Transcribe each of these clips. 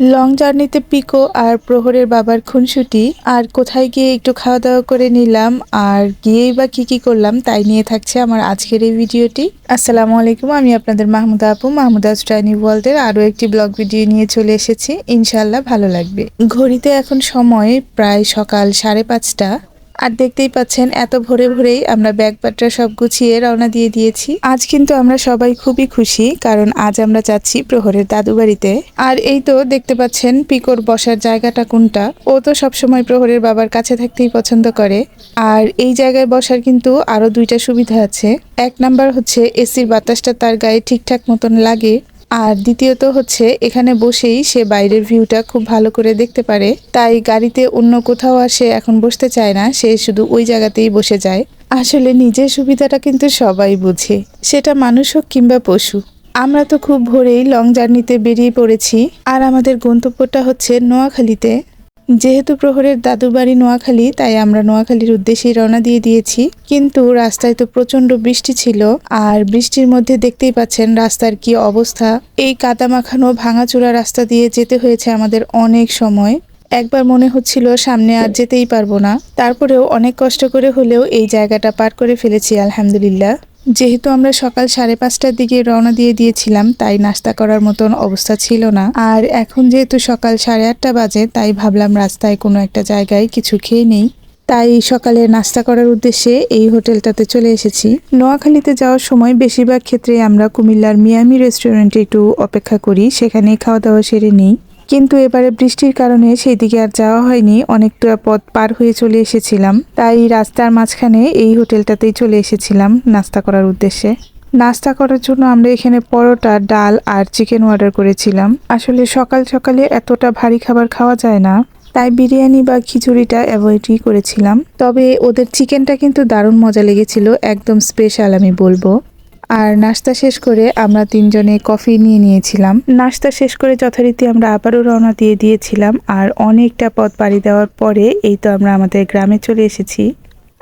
Long জার্নিতে পিকো আর প্রহরের বাবার খুনসুটি, আর কোথায় গিয়ে একটু খাওয়া দাওয়া করে নিলাম, আর গিয়েই বা কি কি করলাম তাই নিয়ে থাকছে আমার আজকের এই ভিডিওটি। আসসালামু আলাইকুম, আমি আপনাদের মাহমুদা আপু, মাহমুদা স্টাইনি ওয়ার্ল্ডের আরও একটি ব্লগ ভিডিও নিয়ে চলে এসেছি। ইনশাল্লাহ ভালো লাগবে। ঘড়িতে এখন সময় প্রায় সকাল সাড়ে পাঁচটা। আর দেখতেই পাচ্ছেন, এত ভোরে ভোরেই আমরা ব্যাগ ব্যাগপাট্রা সব গুছিয়ে রওনা দিয়ে দিয়েছি। আজ কিন্তু আমরা সবাই খুবই খুশি, কারণ আজ আমরা যাচ্ছি প্রহরের দাদু বাড়িতে। আর এই তো দেখতে পাচ্ছেন, পিকোর বসার জায়গাটা কোনটা? ও তো সবসময় প্রহরের বাবার কাছে থাকতেই পছন্দ করে। আর এই জায়গায় বসার কিন্তু আরও দুইটা সুবিধা আছে। এক নাম্বার হচ্ছে, এসির বাতাসটা তার গায়ে ঠিকঠাক মতন লাগে। আর দ্বিতীয়ত হচ্ছে, এখানে বসেই সে বাইরের ভিউটা খুব ভালো করে দেখতে পারে। তাই গাড়িতে অন্য কোথাও আর সে এখন বসতে চায় না, সে শুধু ওই জায়গাতেই বসে যায়। আসলে নিজের সুবিধাটা কিন্তু সবাই বুঝে, সেটা মানুষ হোক কিংবা পশু। আমরা তো খুব ভোরেই লং জার্নিতে বেরিয়ে পড়েছি, আর আমাদের গন্তব্যটা হচ্ছে নোয়াখালীতে। যেহেতু প্রহরের দাদু বাড়ি নোয়াখালী, তাই আমরা নোয়াখালীর উদ্দেশ্যেই রওনা দিয়ে দিয়েছি। কিন্তু রাস্তায় তো প্রচণ্ড বৃষ্টি ছিল, আর বৃষ্টির মধ্যে দেখতেই পাচ্ছেন রাস্তার কি অবস্থা। এই কাদা মাখানো ভাঙাচোরা রাস্তা দিয়ে যেতে হয়েছে আমাদের অনেক সময়। একবার মনে হচ্ছিল সামনে আর যেতেই পারব না। তারপরেও অনেক কষ্ট করে হলেও এই জায়গাটা পার করে ফেলেছি, আলহামদুলিল্লাহ। যেহেতু আমরা সকাল সাড়ে পাঁচটার দিকে রওনা দিয়ে দিয়েছিলাম, তাই নাস্তা করার মতন অবস্থা ছিল না। আর এখন যেহেতু সকাল সাড়ে আটটা বাজে, তাই ভাবলাম রাস্তায় কোনো একটা জায়গায় কিছু খেয়ে নেই। তাই সকালে নাস্তা করার উদ্দেশ্যে এই হোটেলটাতে চলে এসেছি। নোয়াখালীতে যাওয়ার সময় বেশিরভাগ ক্ষেত্রে আমরা কুমিল্লার মিয়ামি রেস্টুরেন্টে একটু অপেক্ষা করি সেখানে খাওয়া দাওয়া সেরে নিই। কিন্তু এবারে বৃষ্টির কারণে সেই দিকে আর যাওয়া হয়নি। অনেকটা পথ পার হয়ে চলে এসেছিলাম। তাই রাস্তার মাঝখানে এই হোটেলটাতেই চলে এসেছিলাম নাস্তা করার উদ্দেশ্যে। নাস্তা করার জন্য আমরা এখানে পরোটা, ডাল আর চিকেন অর্ডার করেছিলাম। আসলে সকাল সকালে এতটা ভারী খাবার খাওয়া যায় না। তাই বিরিয়ানি বা খিচুড়িটা অ্যাভয়েডই করেছিলাম। তবে ওদের চিকেনটা কিন্তু দারুণ মজা লেগেছিল। একদম স্পেশাল আমি বলব। আর নাস্তা শেষ করে আমরা তিনজনে কফি নিয়ে নিয়েছিলাম। নাস্তা শেষ করে যথারীতি আমরা আবারও রওনা দিয়ে দিয়েছিলাম আর অনেকটা পথ পাড়ি দেওয়ার পরে এই তো আমরা আমাদের গ্রামে চলে এসেছি।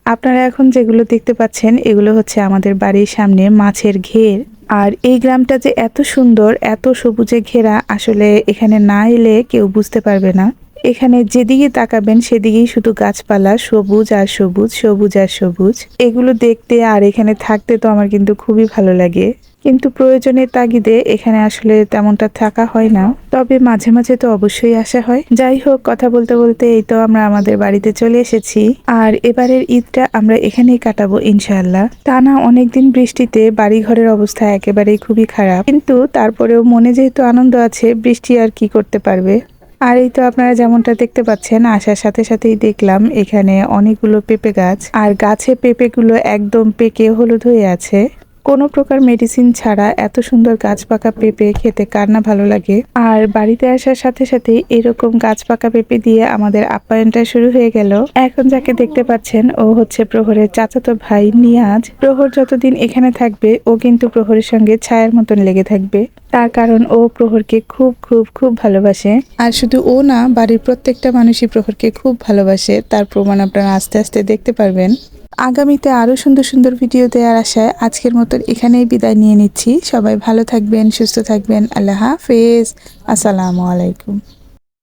আপনারা এখন যেগুলো দেখতে পাচ্ছেন, এগুলো হচ্ছে আমাদের বাড়ির সামনে মাছের ঘের। আর এই গ্রামটা যে এত সুন্দর, এত সবুজে ঘেরা, আসলে এখানে না এলে কেউ বুঝতে পারবে না। এখানে যেদিকে তাকাবেন, সেদিকেই শুধু গাছপালা, সবুজ আর সবুজ সবুজ আর সবুজ। এগুলো দেখতে আর এখানে থাকতে তো আমার কিন্তু খুবই ভালো লাগে। কিন্তু প্রয়োজনের তাগিদে এখানে আসলে তেমনটা থাকা হয় না। তবে মাঝে মাঝে তো অবশ্যই আসা হয়। যাই হোক, কথা বলতে বলতে এই তো আমরা আমাদের বাড়িতে চলে এসেছি। আর এবারের ঈদটা আমরা এখানেই কাটাবো ইনশাআল্লাহ। টানা অনেকদিন বৃষ্টিতে বাড়ি ঘরের অবস্থা একেবারেই খুবই খারাপ। কিন্তু তারপরেও মনে যেহেতু আনন্দ আছে, বৃষ্টি আর কি করতে পারবে? আর এই তো আপনারা যেমনটা দেখতে পাচ্ছেন, আসার সাথে সাথেই দেখলাম এখানে অনেকগুলো পেঁপে গাছ। আর গাছে পেঁপেগুলো একদম পেকে হলুদ হয়ে আছে। কোনো প্রকার মেডিসিন ছাড়া এত সুন্দর গাছ পাকা পেঁপে খেতে কার না ভালো লাগে? আর বাড়িতে আসার সাথে সাথে এরকম গাছ পাকা পেঁপে দিয়ে আমাদের আপ্যায়নটা শুরু হয়ে গেল। এখন যাকে দেখতে পাচ্ছেন, ও হচ্ছে প্রহরের চাচাতো ভাই নিয়াজ। প্রহর যতদিন এখানে থাকবে, ও কিন্তু প্রহরের সঙ্গে ছায়ার মতন লেগে থাকবে। তার কারণ ও প্রহরকে খুব খুব খুব ভালোবাসে। আর শুধু ও না, বাড়ির প্রত্যেকটা মানুষই প্রহরকে খুব ভালোবাসে। তার প্রমাণ আপনারা আস্তে আস্তে দেখতে পারবেন। আগামীতে আরও সুন্দর সুন্দর ভিডিও দেওয়ার আশায় আজকের মতন এখানেই বিদায় নিয়ে নিচ্ছি। সবাই ভালো থাকবেন, সুস্থ থাকবেন। আল্লাহ হাফেজ। আসসালামু আলাইকুম।